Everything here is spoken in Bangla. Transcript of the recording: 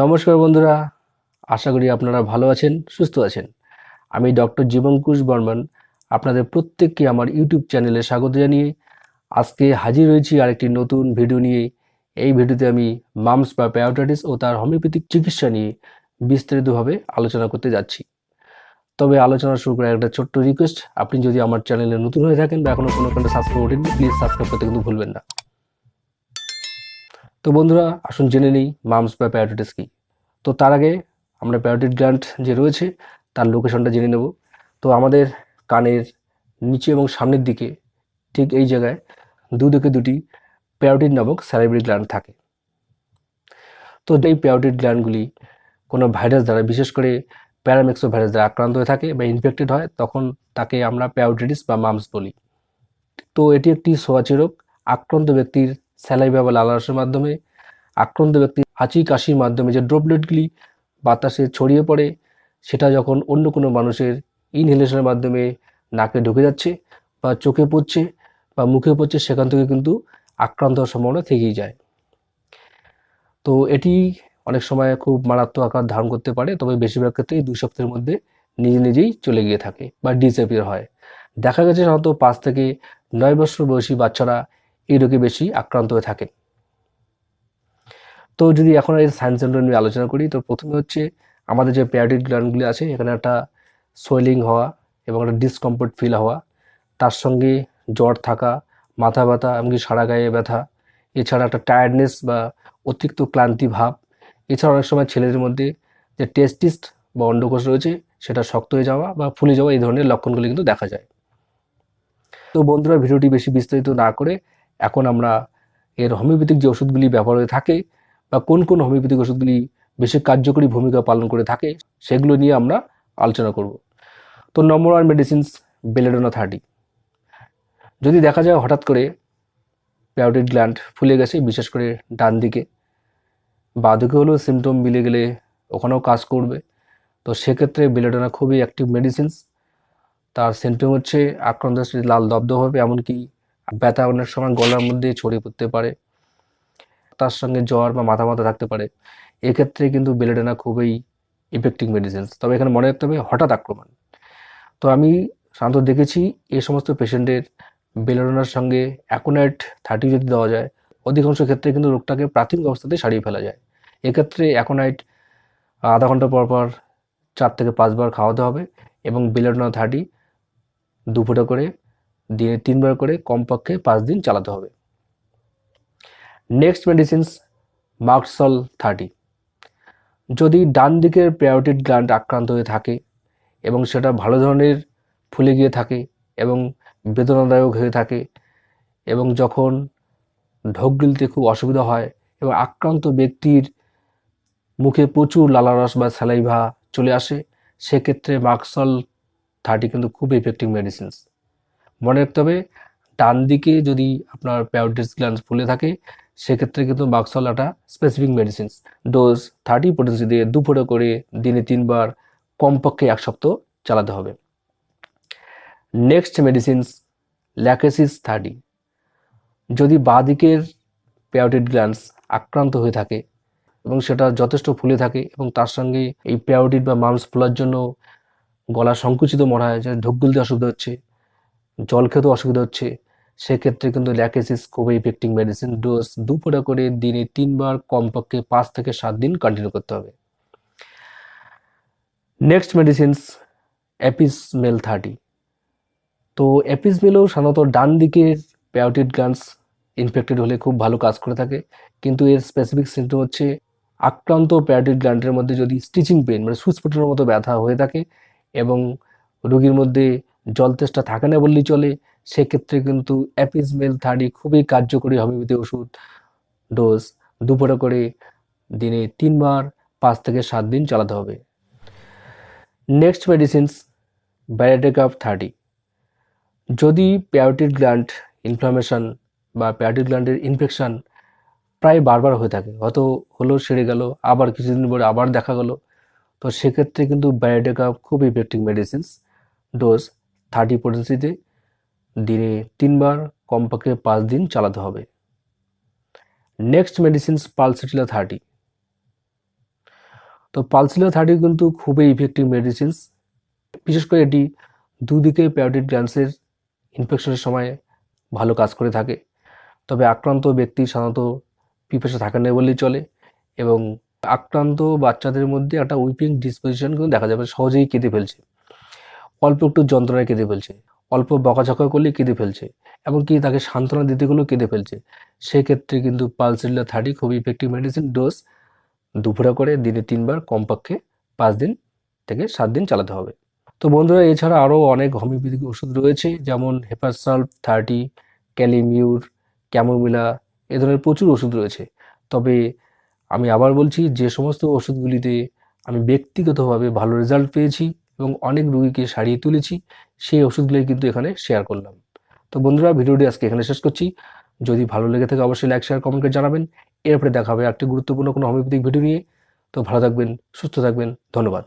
নমস্কার বন্ধুরা, আশা করি আপনারা ভালো আছেন, সুস্থ আছেন। আমি ডক্টর জীবঙ্কুশ বর্মন, আপনাদের প্রত্যেককে আমার ইউটিউব চ্যানেলে স্বাগত জানিয়ে আজকে হাজির হয়েছি আরেকটি নতুন ভিডিও নিয়ে। এই ভিডিওতে আমি মামস বা প্যাওটাইটিস ও তার হোমিওপ্যাথিক চিকিৎসা নিয়ে বিস্তারিতভাবে আলোচনা করতে যাচ্ছি। তবে আলোচনা শুরু করার একটা ছোট্ট রিকোয়েস্ট আপনি যদি আমার চ্যানেলে নতুন হয়ে থাকেন বা এখনও কোনো কোনো সাবস্ক্রাইব ওঠেননি প্লিজ সাবস্ক্রাইব করতে কিন্তু ভুলবেন না। তো বন্ধুরা, আসুন জেনে নিই মামস বা প্যারাটাইটিস কি। তো তার আগে আমরা প্যারাটাইট গ্ল্যান্ড যে রয়েছে, তার লোকেশনটা জেনে নেব। তো আমাদের কানের নিচে এবং সামনের দিকে ঠিক এই জায়গায় দুদিকে দুটি প্যারোটিড নামক স্যালাইব্রি গ্ল্যান্ড থাকে। তো এই প্যারোটিড গ্ল্যান্ডগুলি কোনো ভাইরাস দ্বারা, বিশেষ করে প্যারামেক্সো ভাইরাস দ্বারা আক্রান্ত হয়ে থাকে বা ইনফেক্টেড হয়, তখন তাকে আমরা প্যারোটিডিস বা মামস বলি। তো এটি একটি সোয়াচি রোগ। আক্রান্ত ব্যক্তির স্যালাইভা বা লালারসের মাধ্যমে। আক্রান্ত ব্যক্তি হাঁচি, কাশির মাধ্যমে যে ড্রপলেটগুলি বাতাসে ছড়িয়ে পড়ে, সেটা যখন অন্য কোনো মানুষের ইনহেলেশনের মাধ্যমে নাকে ঢুকে যাচ্ছে বা চোখে পড়ছে বা মুখে পড়ছে, সেখান থেকে কিন্তু আক্রান্ত হওয়ার সম্ভাবনা থেকেই যায়। তো এটি অনেক সময় খুব মারাত্মক আকার ধারণ করতে পারে, তবে বেশিরভাগ ক্ষেত্রেই দুই সপ্তাহের মধ্যে নিজে নিজেই চলে গিয়ে থাকে বা ডিসঅ্যাপিয়ার হয়। দেখা গেছে সাধারণত পাঁচ থেকে নয় বছর বয়সী বাচ্চারা এই রোগে বেশি আক্রান্ত হয়ে থাকেন তো যদি এখন এই সাইন সিমটম নিয়ে আলোচনা করি, তো প্রথমে হচ্ছে আমাদের যে প্যারাটিড গ্ল্যান্ডগুলি আছে, এখানে একটা সোয়েলিং হওয়া এবং একটা ডিসকমফোর্ট ফিল হওয়া, তার সঙ্গে জ্বর থাকা, মাথা ব্যথা, এমনকি সারা গায়ে ব্যথা, এছাড়া একটা টায়ার্ডনেস বা অতিরিক্ত ক্লান্তি ভাব, এছাড়া অনেক সময় ছেলেদের মধ্যে যে টেস্টিস্ট বা অন্ডকোষ রয়েছে, সেটা শক্ত হয়ে যাওয়া বা ফুলে যাওয়া, এই ধরনের লক্ষণগুলি কিন্তু দেখা যায়। তো বন্ধুরা, ভিডিওটি বেশি বিস্তারিত না করে এখন আমরা এর হোমিওপ্যাথিক যে ওষুধগুলি ব্যবহার হয়ে থাকে বা কোন কোন হোমিওপ্যাথিক ওষুধগুলি বেশি কার্যকরী ভূমিকা পালন করে থাকে, সেগুলো নিয়ে আমরা আলোচনা করব। তো নম্বর ওয়ান মেডিসিনস বেলেডোনা থার্টি যদি দেখা যায় হঠাৎ করে প্যারোটিড গ্ল্যান্ড ফুলে গেছে, বিশেষ করে ডান দিকে, বাঁ দিকে হলেও সিমটম মিলে গেলে ওখানেও কাজ করবে। তো সেক্ষেত্রে বেলেডোনা খুবই অ্যাক্টিভ মেডিসিনস তার সিমটম হচ্ছে আক্রান্ত লাল দব্দ হবে, এমনকি ব্যথা অনেক সময় গলার মধ্যে ছড়িয়ে পড়তে পারে, তার সঙ্গে জ্বর বা মাথা মাথা থাকতে পারে। এক্ষেত্রে কিন্তু বেলেডোনা খুবই ইফেক্টিভ মেডিসিনস তবে এখানে মনে রাখতে হবে, হঠাৎ আক্রমণ। তো আমি সাধারণত দেখেছি এই সমস্ত পেশেন্টের বেলেডোনার সঙ্গে অ্যাকোনাইট থার্টি যদি দেওয়া যায়, অধিকাংশ ক্ষেত্রে কিন্তু রোগটাকে প্রাথমিক অবস্থাতে সারিয়ে ফেলা যায়। এক্ষেত্রে অ্যাকোনাইট আধা ঘণ্টা পর পর চার থেকে পাঁচবার খাওয়াতে হবে এবং বেলেডোনা থার্টি দু ফুটা করে দিনে তিনবার করে কমপক্ষে পাঁচ দিন চালাতে হবে। নেক্সট মেডিসিনস মার্কসল থার্টি যদি ডান দিকের প্যারোটিড গ্ল্যান্ড আক্রান্ত হয়ে থাকে এবং সেটা ভালো ধরনের ফুলে গিয়ে থাকে এবং বেদনাদায়ক হয়ে থাকে এবং যখন ঢোক গিলতে খুব অসুবিধা হয় এবং আক্রান্ত ব্যক্তির মুখে প্রচুর লালারস বা স্যালাইভা চলে আসে, সেক্ষেত্রে মার্কসল থার্টি কিন্তু খুব ইফেক্টিভ মেডিসিনস মনে রাখতে হবে ডান দিকে যদি আপনার প্যারোটিস গ্ল্যান্ড ফুলে থাকে, সেক্ষেত্রে কিন্তু মার্কসল একটা specific medicines dose thirty potency দিয়ে দুপুরে করে দিনে তিনবার কমপক্ষে এক সপ্তাহ চালাতে হবে। নেক্সট মেডিসিনস ল্যাকেসিস থার্টি যদি বাঁ দিকের প্যারোটিড গ্ল্যান্ডস আক্রান্ত হয়ে থাকে এবং সেটা যথেষ্ট ফুলে থাকে এবং তার সঙ্গে এই প্যারোটিড বা মামস ফোলার জন্য গলা সংকুচিত মনে হয় যে ঢোক গিলতে অসুবিধা হচ্ছে জল খেতেও অসুবিধা হচ্ছে। সেক্ষেত্রে কিন্তু ল্যাকেসিস খুবই ইফেক্টিভ মেডিসিন ডোজ দুপুরে করে দিনে তিনবার, কমপক্ষে পাঁচ থেকে সাত দিন কন্টিনিউ করতে হবে। নেক্সট মেডিসিনস অ্যাপিসমেল থার্টি তো অ্যাপিসমেলও সাধারণত ডান দিকের প্যারোটিড গ্ল্যান্ডস ইনফেক্টেড হলে খুব ভালো কাজ করে থাকে। কিন্তু এর স্পেসিফিক সিমটম হচ্ছে আক্রান্ত প্যারোটিড গ্ল্যান্ডের মধ্যে যদি স্টিচিং পেন মানে সুইচপটের মতো ব্যথা হয়ে থাকে এবং রোগীর মধ্যে জল তেষ্টা থাকে না বললেই চলে। সেক্ষেত্রে কিন্তু অ্যাপিসমেল থার্টি খুবই কার্যকরী হবে হোমিওপ্যাথি ওষুধ ডোজ দুপুরে করে দিনে তিনবার, পাঁচ থেকে সাত দিন চালাতে হবে। Next medicines baryta carb thirty যদি প্যারোটিড গ্ল্যান্ড ইনফ্লামেশন বা প্যারোটিড গ্ল্যান্ডের ইনফেকশান প্রায় বারবার হয়ে থাকে, হয়তো হলো, সেরে গেল, আবার কিছুদিন পরে আবার দেখা গেল, তো সেক্ষেত্রে কিন্তু ব্যারাটেকাপ খুব ইফেক্টিভ মেডিসিনস ডোজ থার্টি পোটেন্সিতে দিনে তিনবার কমপক্ষে পাঁচ দিন চালাতে হবে। নেক্সট মেডিসিনস পালসিটিলা থার্টি তো পালসিলা থার্টি কিন্তু খুবই ইফেক্টিভ মেডিসিনস বিশেষ করে এটি দুদিকে প্যারোটিড গ্ল্যান্ডসের ইনফেকশনের সময় ভালো কাজ করে থাকে। তবে আক্রান্ত ব্যক্তি সাধারণত পিপাসা থাকে না বললেই চলে এবং আক্রান্ত বাচ্চাদের মধ্যে একটা উইপিং ডিসপোজিশন কিন্তু দেখা যাবে সহজেই কেঁদে ফেলছে। অল্প একটু যন্ত্রণায় কেঁদে ফেলছে। অল্প বকাঝকা করলে কেঁদে ফেলছে এমনকি তাকে সান্ত্বনা দিতে গেলেও কেঁদে ফেলছে। সেক্ষেত্রে কিন্তু পালসিল্লা থার্টি খুব ইফেক্টিভ মেডিসিন ডোজ দুপুরে করে, দিনে তিনবার, কমপক্ষে পাঁচ দিন থেকে সাত দিন চালাতে হবে। তো বন্ধুরা, এছাড়া আরও অনেক হোমিওপ্যাথিক ওষুধ রয়েছে, যেমন হেপাসাল্প থার্টি, ক্যালিমিউর, ক্যামোমিলা, এ ধরনের প্রচুর ওষুধ রয়েছে। তবে আমি আবার বলছি, যে সমস্ত ওষুধগুলিতে আমি ব্যক্তিগতভাবে ভালো রেজাল্ট পেয়েছি এবং অনেক রুগীকে সারিয়ে তুলেছি, সেই ওষুধগুলোই কিন্তু এখানে শেয়ার করলাম। তো বন্ধুরা, ভিডিওটি আজকে এখানে শেষ করছি। যদি ভালো লেগে থাকে অবশ্যই লাইক শেয়ার কমেন্ট করে জানাবেন। এরপরে দেখা হবে একটি গুরুত্বপূর্ণ কোনো হোমিওপ্যাথিক ভিডিও নিয়ে। তো ভালো থাকবেন, সুস্থ থাকবেন, ধন্যবাদ।